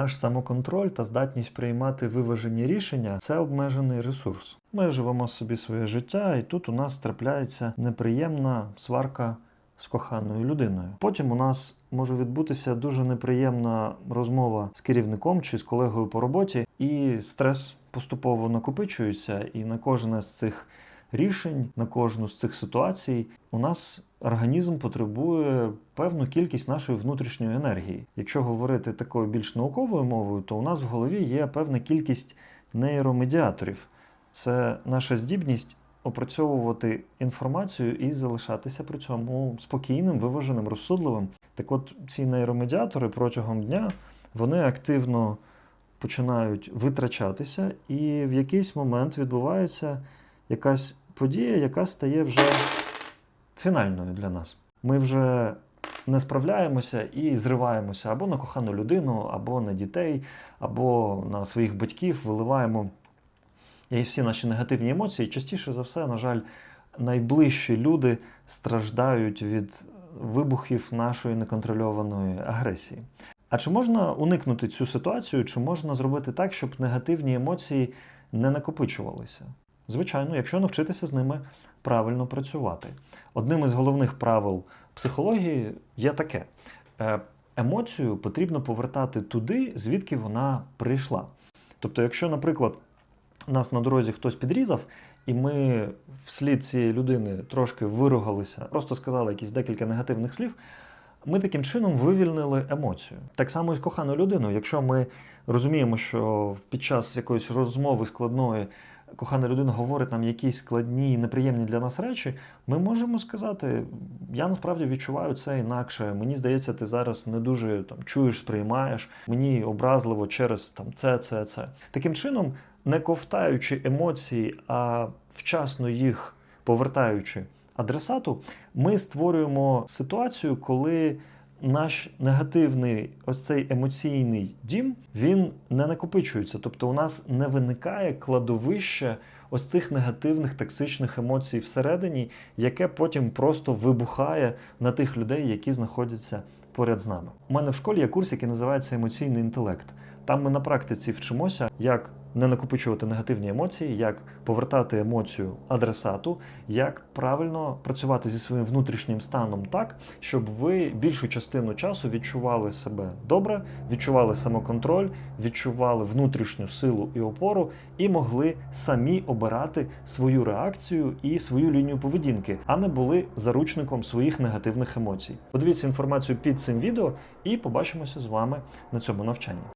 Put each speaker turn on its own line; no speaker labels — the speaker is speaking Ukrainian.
Наш самоконтроль та здатність приймати виважені рішення це обмежений ресурс. Ми живемо собі своє життя, і тут у нас трапляється неприємна сварка з коханою людиною. Потім у нас може відбутися дуже неприємна розмова з керівником чи з колегою по роботі, і стрес поступово накопичується, і на кожне з цих рішень, на кожну з цих ситуацій у нас організм потребує певну кількість нашої внутрішньої енергії. Якщо говорити такою більш науковою мовою, то у нас в голові є певна кількість нейромедіаторів. Це наша здібність опрацьовувати інформацію і залишатися при цьому спокійним, виваженим, розсудливим. Так от ці нейромедіатори протягом дня вони активно починають витрачатися, і в якийсь момент відбувається якась подія, яка стає вже фінальною для нас. Ми вже не справляємося і зриваємося або на кохану людину, або на дітей, або на своїх батьків, виливаємо і всі наші негативні емоції. Частіше за все, на жаль, найближчі люди страждають від вибухів нашої неконтрольованої агресії. А чи можна уникнути цю ситуацію, чи можна зробити так, щоб негативні емоції не накопичувалися? Звичайно, якщо навчитися з ними правильно працювати. Одним із головних правил психології є таке: Е, емоцію потрібно повертати туди, звідки вона прийшла. Тобто, якщо, наприклад, нас на дорозі хтось підрізав, і ми вслід цієї людини трошки виругалися, просто сказали якісь декілька негативних слів. Ми таким чином вивільнили емоцію. Так само і з коханою людиною. Якщо ми розуміємо, що під час якоїсь розмови складної кохана людина говорить нам якісь складні, і неприємні для нас речі, ми можемо сказати: я насправді відчуваю це інакше. Мені здається, ти зараз не дуже там чуєш, сприймаєш, мені образливо через там це, це, це. Таким чином, не ковтаючи емоції, а вчасно їх повертаючи адресату, ми створюємо ситуацію, коли наш негативний ось цей емоційний дім він не накопичується. Тобто, у нас не виникає кладовище ось цих негативних токсичних емоцій всередині, яке потім просто вибухає на тих людей, які знаходяться поряд з нами. У мене в школі є курс, який називається емоційний інтелект. Там ми на практиці вчимося, як не накопичувати негативні емоції, як повертати емоцію адресату, як правильно працювати зі своїм внутрішнім станом так, щоб ви більшу частину часу відчували себе добре, відчували самоконтроль, відчували внутрішню силу і опору, і могли самі обирати свою реакцію і свою лінію поведінки, а не були заручником своїх негативних емоцій. Подивіться інформацію під цим відео і побачимося з вами на цьому навчанні.